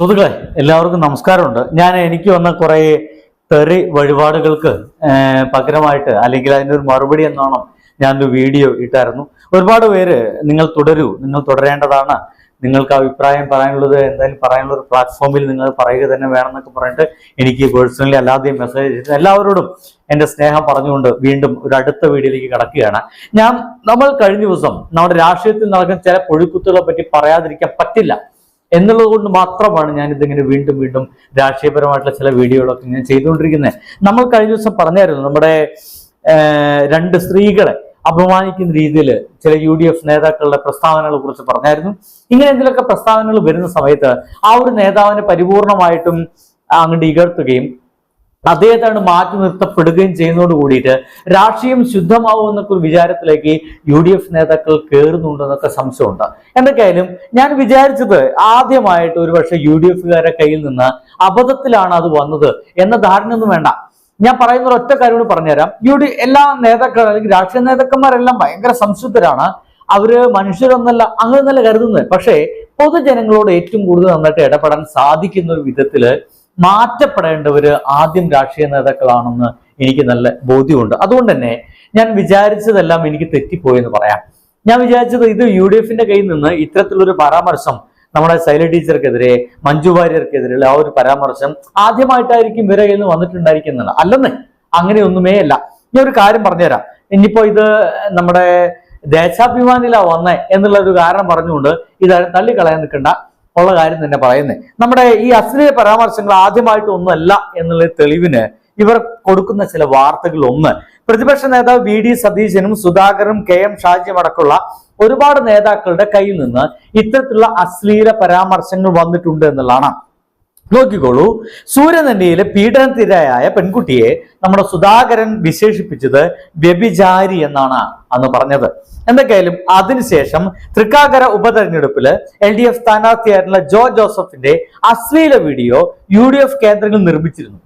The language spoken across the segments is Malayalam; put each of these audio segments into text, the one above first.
സുഹൃത്തുക്കളെ എല്ലാവർക്കും നമസ്കാരമുണ്ട്. ഞാൻ എനിക്ക് വന്ന കുറെ തെറി വഴിപാടുകൾക്ക് പകരമായിട്ട് അല്ലെങ്കിൽ അതിന്റെ ഒരു മറുപടി എന്നോണം ഞാനൊരു വീഡിയോ ഇട്ടായിരുന്നു. ഒരുപാട് പേര് നിങ്ങൾ തുടരൂ നിങ്ങൾ തുടരേണ്ടതാണ് നിങ്ങൾക്ക് അഭിപ്രായം പറയാനുള്ളത് എന്തായാലും പറയാനുള്ള ഒരു പ്ലാറ്റ്ഫോമിൽ നിങ്ങൾ പറയുക തന്നെ വേണമെന്നൊക്കെ പറഞ്ഞിട്ട് എനിക്ക് പേഴ്സണലി അല്ലാതെയും മെസ്സേജ് എല്ലാവരോടും എന്റെ സ്നേഹം പറഞ്ഞുകൊണ്ട് വീണ്ടും ഒരു അടുത്ത വീഡിയോയിലേക്ക് കടക്കുകയാണ്. ഞാൻ നമ്മൾ കഴിഞ്ഞ ദിവസം നമ്മുടെ രാഷ്ട്രീയത്തിൽ നടക്കുന്ന ചില പൊഴിക്കുത്തുകളെ പറ്റി പറയാതിരിക്കാൻ പറ്റില്ല. എന്നുള്ളത് കൊണ്ട് മാത്രമാണ് ഞാൻ ഇതിങ്ങനെ വീണ്ടും വീണ്ടും രാഷ്ട്രീയപരമായിട്ടുള്ള ചില വീഡിയോകളൊക്കെ ഞാൻ ചെയ്തുകൊണ്ടിരിക്കുന്നത്. നമ്മൾ കഴിഞ്ഞ ദിവസം പറഞ്ഞായിരുന്നു നമ്മുടെ രണ്ട് സ്ത്രീകളെ അപമാനിക്കുന്ന രീതിയിൽ ചില യു ഡി എഫ് നേതാക്കളുടെ പ്രസ്താവനകളെ കുറിച്ച് പറഞ്ഞായിരുന്നു. ഇങ്ങനെ എന്തെങ്കിലുമൊക്കെ പ്രസ്താവനകൾ വരുന്ന സമയത്ത് ആ ഒരു നേതാവിനെ പരിപൂർണമായിട്ടും അങ്ങോട്ട് ഇകഴ്ത്തുകയും അദ്ദേഹത്താണ് മാറ്റി നിർത്തപ്പെടുകയും ചെയ്യുന്നതോട് കൂടിയിട്ട് രാഷ്ട്രീയം ശുദ്ധമാവും എന്നൊക്കെ ഒരു വിചാരത്തിലേക്ക് യു ഡി എഫ് നേതാക്കൾ കയറുന്നുണ്ടെന്നൊക്കെ സംശയമുണ്ട്. എന്തൊക്കെയായാലും ഞാൻ വിചാരിച്ചത് ആദ്യമായിട്ട് ഒരു പക്ഷേ യു ഡി എഫുകാരുടെ കയ്യിൽ നിന്ന് അബദ്ധത്തിലാണ് അത് വന്നത് എന്ന ധാരണയൊന്നും വേണ്ട. ഞാൻ പറയുന്ന ഒറ്റ കാര്യങ്ങൾ പറഞ്ഞുതരാം. യു ഡി എല്ലാ നേതാക്കൾ അല്ലെങ്കിൽ രാഷ്ട്രീയ നേതാക്കന്മാരെല്ലാം ഭയങ്കര സംശുദ്ധരാണ്. അവർ മനുഷ്യരൊന്നല്ല അങ്ങനെയൊന്നല്ല കരുതുന്നത്. പക്ഷേ പൊതുജനങ്ങളോട് ഏറ്റവും കൂടുതൽ നന്നായിട്ട് ഇടപെടാൻ സാധിക്കുന്ന ഒരു വിധത്തിൽ മാറ്റപ്പെടേണ്ടവര് ആദ്യം രാഷ്ട്രീയ നേതാക്കളാണെന്ന് എനിക്ക് നല്ല ബോധ്യമുണ്ട്. അതുകൊണ്ട് തന്നെ ഞാൻ വിചാരിച്ചതെല്ലാം എനിക്ക് തെറ്റിപ്പോയെന്ന് പറയാം. ഞാൻ വിചാരിച്ചത് ഇത് യു ഡി എഫിന്റെ കയ്യിൽ നിന്ന് ഇത്തരത്തിലൊരു പരാമർശം നമ്മുടെ ശൈല ടീച്ചർക്കെതിരെ മഞ്ജു വാര്യർക്കെതിരെയുള്ള ആ ഒരു പരാമർശം ആദ്യമായിട്ടായിരിക്കും ഇവരെ കയ്യിൽ നിന്ന് വന്നിട്ടുണ്ടായിരിക്കുന്നത് അല്ലെന്ന് അങ്ങനെയൊന്നുമേ അല്ല. ഞാൻ ഒരു കാര്യം പറഞ്ഞുതരാം. ഇനിയിപ്പോ ഇത് നമ്മുടെ ദേശാഭിമാനിലാ വന്നേ എന്നുള്ള ഒരു കാരണം പറഞ്ഞുകൊണ്ട് ഇത് തള്ളിക്കളയാൻ നിൽക്കണ്ട. ഉള്ള കാര്യം തന്നെ പറയുന്നത് നമ്മുടെ ഈ അശ്ലീല പരാമർശങ്ങൾ ആദ്യമായിട്ട് ഒന്നല്ല എന്നുള്ള തെളിവിന് ഇവർ കൊടുക്കുന്ന ചില വാർത്തകൾ ഒന്ന് പ്രതിപക്ഷ നേതാവ് വി ഡി സതീശനും സുധാകരനും കെ എം ഷാജിയും അടക്കമുള്ള ഒരുപാട് നേതാക്കളുടെ കയ്യിൽ നിന്ന് ഇത്തരത്തിലുള്ള അശ്ലീല പരാമർശങ്ങൾ വന്നിട്ടുണ്ട് എന്നുള്ളതാണ്. നോക്കിക്കോളൂ. സൂര്യനന്ദിയിലെ പീഡനത്തിരയായ പെൺകുട്ടിയെ നമ്മുടെ സുധാകരൻ വിശേഷിപ്പിച്ചത് വ്യഭിചാരി എന്നാണ് അന്ന് പറഞ്ഞത്. എന്തൊക്കെയായാലും അതിനുശേഷം തൃക്കാക്കര ഉപതെരഞ്ഞെടുപ്പിൽ എൽ ഡി എഫ് സ്ഥാനാർത്ഥിയായിട്ടുള്ള ജോ ജോസഫിന്റെ അശ്ലീല വീഡിയോ യു ഡി എഫ് കേന്ദ്രങ്ങൾ നിർമ്മിച്ചിരുന്നു.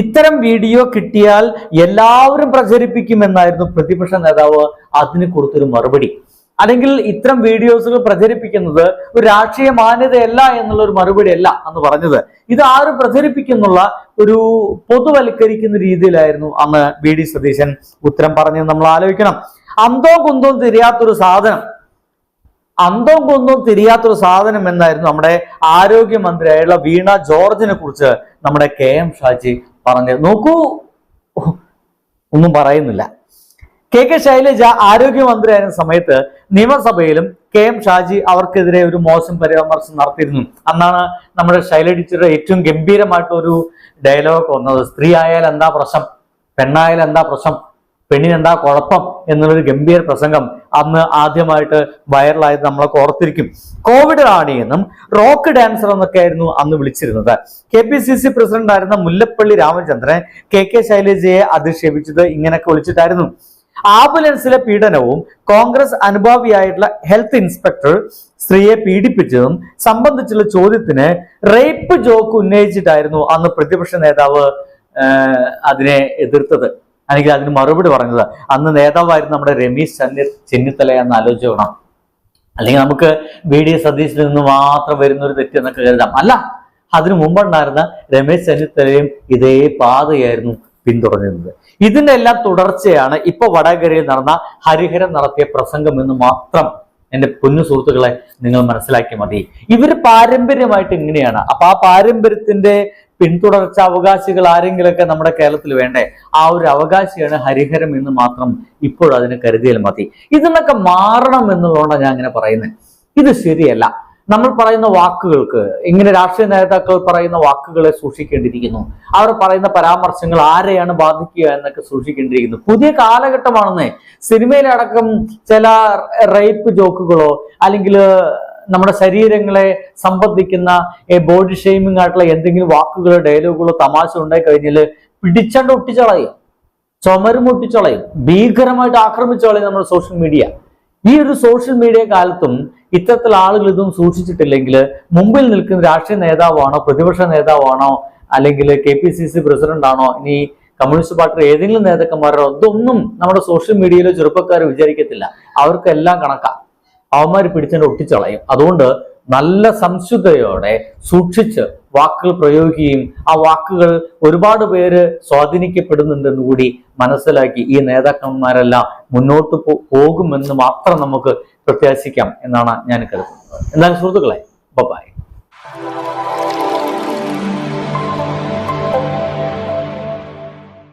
ഇത്തരം വീഡിയോ കിട്ടിയാൽ എല്ലാവരും പ്രചരിപ്പിക്കുമെന്നായിരുന്നു പ്രതിപക്ഷ നേതാവ് അതിന് കൊടുത്തൊരു മറുപടി. അല്ലെങ്കിൽ ഇത്തരം വീഡിയോസുകൾ പ്രചരിപ്പിക്കുന്നത് ഒരു രാഷ്ട്രീയ മാന്യതയല്ല എന്നുള്ള ഒരു മറുപടി അല്ല എന്ന് പറഞ്ഞത്. ഇത് ആര് പ്രചരിപ്പിക്കുന്നുള്ള ഒരു പൊതുവൽക്കരിക്കുന്ന രീതിയിലായിരുന്നു അന്ന് ബി ഡി സതീശൻ ഉത്തരം പറഞ്ഞത്. നമ്മൾ ആലോചിക്കണം. അന്തോ കുന്തോ തിരിയാത്തൊരു സാധനം. അന്തോ കുന്തോ തിരിയാത്തൊരു സാധനം എന്നായിരുന്നു നമ്മുടെ ആരോഗ്യമന്ത്രിയായുള്ള വീണ ജോർജിനെ കുറിച്ച് നമ്മുടെ കെ എം ഷാജി പറഞ്ഞത്. നോക്കൂ. ഒന്നും പറയുന്നില്ല. കെ കെ ശൈലജ ആരോഗ്യമന്ത്രിയായിരുന്ന സമയത്ത് നിയമസഭയിലും കെ എം ഷാജി അവർക്കെതിരെ ഒരു മോശം പരാമർശം നടത്തിയിരുന്നു. അന്നാണ് നമ്മുടെ ശൈല ടീച്ചറുടെ ഏറ്റവും ഗംഭീരമായിട്ടൊരു ഡയലോഗ് വന്നത്. സ്ത്രീ ആയാൽ എന്താ പ്രശ്നം? പെണ്ണായാൽ എന്താ പ്രശ്നം? പെണ്ണിന് എന്താ കുഴപ്പം? എന്നുള്ളൊരു ഗംഭീര പ്രസംഗം അന്ന് ആദ്യമായിട്ട് വൈറലായത് നമ്മളെ ഓർത്തിരിക്കും. കോവിഡ് റാണി എന്നും റോക്ക് ഡാൻസർ എന്നൊക്കെ ആയിരുന്നു അന്ന് വിളിച്ചിരുന്നത്. K P C C president ആയിരുന്ന മുല്ലപ്പള്ളി രാമചന്ദ്രൻ കെ കെ ശൈലജയെ അധിക്ഷേപിച്ചത് ഇങ്ങനെയൊക്കെ വിളിച്ചിട്ടായിരുന്നു. ആംബുലൻസിലെ പീഡനവും കോൺഗ്രസ് അനുഭാവിയായിട്ടുള്ള ഹെൽത്ത് ഇൻസ്പെക്ടർ സ്ത്രീയെ പീഡിപ്പിച്ചതും സംബന്ധിച്ചുള്ള ചോദ്യത്തിന് റേപ്പ് ജോക്ക് ഉന്നയിച്ചിട്ടായിരുന്നു അന്ന് പ്രതിപക്ഷ നേതാവ് അതിനെ എതിർത്തത്. അല്ലെങ്കിൽ അതിന് മറുപടി പറഞ്ഞത്. അന്ന് നേതാവായിരുന്നു നമ്മുടെ രമേശ് ചെന്നി ചെന്നിത്തല എന്ന് ആലോചിക്കണം അല്ലെങ്കിൽ നമുക്ക് വി ഡി സതീശിൽ നിന്ന് മാത്രം വരുന്ന ഒരു തെറ്റ് എന്നൊക്കെ കരുതാം. അല്ല അതിനു മുമ്പുണ്ടായിരുന്ന രമേശ് ചെന്നിത്തലയും ഇതേ പാതയായിരുന്നു. പിന്തുടരുന്നത്. ഇതിനെല്ലാം തുടർച്ചയാണ് ഇപ്പൊ വടകരയിൽ നടന്ന ഹരിഹരൻ നടത്തിയ പ്രസംഗം എന്ന് മാത്രം എന്റെ പൊന്നു സുഹൃത്തുക്കളെ നിങ്ങൾ മനസ്സിലാക്കി മതി. ഇവർ പാരമ്പര്യമായിട്ട് ഇങ്ങനെയാണ്. അപ്പൊ ആ പാരമ്പര്യത്തിന്റെ പിന്തുടർച്ച അവകാശികൾ ആരെങ്കിലൊക്കെ നമ്മുടെ കേരളത്തിൽ വേണ്ടേ ആ ഒരു അവകാശിയാണ് ഹരിഹരം എന്ന് മാത്രം ഇപ്പോഴും അതിന് കരുതിയാൽ മതി. ഇതിനൊക്കെ മാറണം എന്നുള്ളതുകൊണ്ടാണ് ഞാൻ അങ്ങനെ പറയുന്നത്. ഇത് ശരിയല്ല. നമ്മൾ പറയുന്ന വാക്കുകൾക്ക് ഇങ്ങനെ രാഷ്ട്രീയ നേതാക്കൾ പറയുന്ന വാക്കുകളെ സൂക്ഷിക്കേണ്ടിയിരിക്കുന്നു. അവർ പറയുന്ന പരാമർശങ്ങൾ ആരെയാണ് ബാധിക്കുക എന്നൊക്കെ സൂക്ഷിക്കേണ്ടിയിരിക്കുന്നു. പുതിയ കാലഘട്ടമാണെന്നേ സിനിമയിലടക്കം ചില റേപ്പ് ജോക്കുകളോ അല്ലെങ്കിൽ നമ്മുടെ ശരീരങ്ങളെ സംബന്ധിക്കുന്ന ബോഡി ഷെയ്മിംഗ് ആയിട്ടുള്ള എന്തെങ്കിലും വാക്കുകളോ ഡയലോഗുകളോ തമാശ ഉണ്ടായി കഴിഞ്ഞാൽ പിടിച്ചണ്ട് ഒട്ടിച്ചളയും. ചുമരും ഒട്ടിച്ചളയും. ഭീകരമായിട്ട് ആക്രമിച്ചു കളയും നമ്മുടെ സോഷ്യൽ മീഡിയ ഈ ഒരു സോഷ്യൽ മീഡിയ കാലത്തും ഇത്തരത്തിൽ ആളുകൾ ഇതൊന്നും സൂക്ഷിച്ചിട്ടില്ലെങ്കിൽ മുമ്പിൽ നിൽക്കുന്ന രാഷ്ട്രീയ നേതാവാണോ പ്രതിപക്ഷ നേതാവാണോ അല്ലെങ്കിൽ K P C C president ആണോ ഇനി കമ്മ്യൂണിസ്റ്റ് പാർട്ടി ഏതെങ്കിലും നേതാക്കന്മാരോ ഇതൊന്നും നമ്മുടെ സോഷ്യൽ മീഡിയയിലെ ചെറുപ്പക്കാർ വിചാരിക്കത്തില്ല. അവർക്കെല്ലാം കണക്കാം. അവന്മാർ പിടിച്ചുകൊണ്ട് ഒട്ടിച്ചളയും. അതുകൊണ്ട് നല്ല സംശുദ്ധയോടെ സൂക്ഷിച്ച് വാക്കുകൾ പ്രയോഗിക്കുകയും ആ വാക്കുകൾ ഒരുപാട് പേര് സ്വാധീനിക്കപ്പെടുന്നുണ്ടെന്ന് കൂടി മനസ്സിലാക്കി ഈ നേതാക്കന്മാരെല്ലാം മുന്നോട്ട് പോകുമെന്ന് മാത്രം നമുക്ക് പ്രത്യാശിക്കാം എന്നാണ് ഞാൻ കരുതുന്നത്. എന്നാൽ സുഹൃത്തുക്കളെ ബൈ